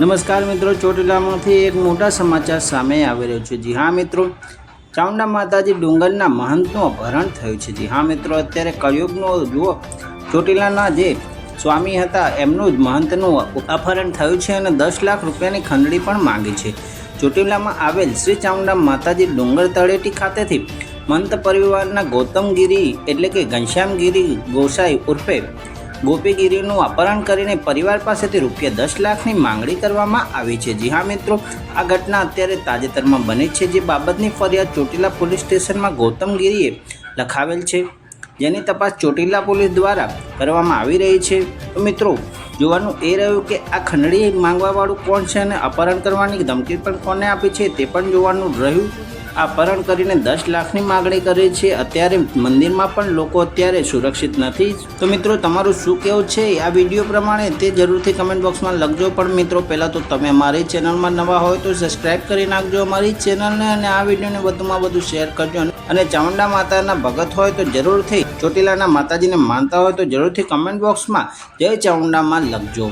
નમસ્કાર મિત્રો, ચોટીલામાંથી એક મોટા સમાચાર સામે આવી રહ્યો છે. જી હા મિત્રો, ચામુંડા માતાજી ડુંગરના મહંતનું અપહરણ થયું છે. જી હા મિત્રો, અત્યારે કળિયુગનો જુઓ, ચોટીલાના જે સ્વામી હતા, એમનું જ મહંતનું અપહરણ થયું છે અને દસ લાખ રૂપિયાની ખંડણી પણ માંગી છે. ચોટીલામાં આવેલ શ્રી ચામુંડા માતાજી ડુંગર તળેટી ખાતેથી મંત પરિવારના ગૌતમગીરી એટલે કે ઘનશ્યામગીરી ગોસાઈ ઉર્ફે ગોપીગીરીનું અપહરણ કરીને પરિવાર પાસેથી રૂપિયા દસ લાખની માંગણી કરવામાં આવી છે. જી હા મિત્રો, આ ઘટના અત્યારે તાજેતરમાં બની છે, જે બાબતની ફરિયાદ ચોટીલા પોલીસ સ્ટેશનમાં ગૌતમગીરીએ લખાવેલ છે. જેની તપાસ ચોટીલા પોલીસ દ્વારા કરવામાં આવી રહી છે. તો મિત્રો, જોવાનું એ રહ્યું કે આ ખંડણી માંગવાવાળું કોણ છે અને અપહરણ કરવાની ધમકી પણ કોને આપી છે તે પણ જોવાનું રહ્યું. અપહરણ કરીને દસ લાખની માગણી કરી છે. અત્યારે મંદિરમાં પણ લોકો અત્યારે સુરક્ષિત નથી. તો મિત્રો, તમારું શું કહેવું છે? આ વીડિયો પ્રમાણે તે જરૂરથી કમેન્ટ બોક્સમાં લખજો. પણ મિત્રો, પહેલાં તો તમે અમારી ચેનલમાં નવા હોય તો સબસ્ક્રાઈબ કરી નાખજો અમારી ચેનલને અને આ વિડીયોને વધુમાં વધુ શેર કરજો. અને ચામુંડા માતાના ભગત હોય તો જરૂરથી ચોટીલાના માતાજીને માનતા હોય તો જરૂરથી કમેન્ટ બોક્સમાં જય ચામુંડામાં લખજો.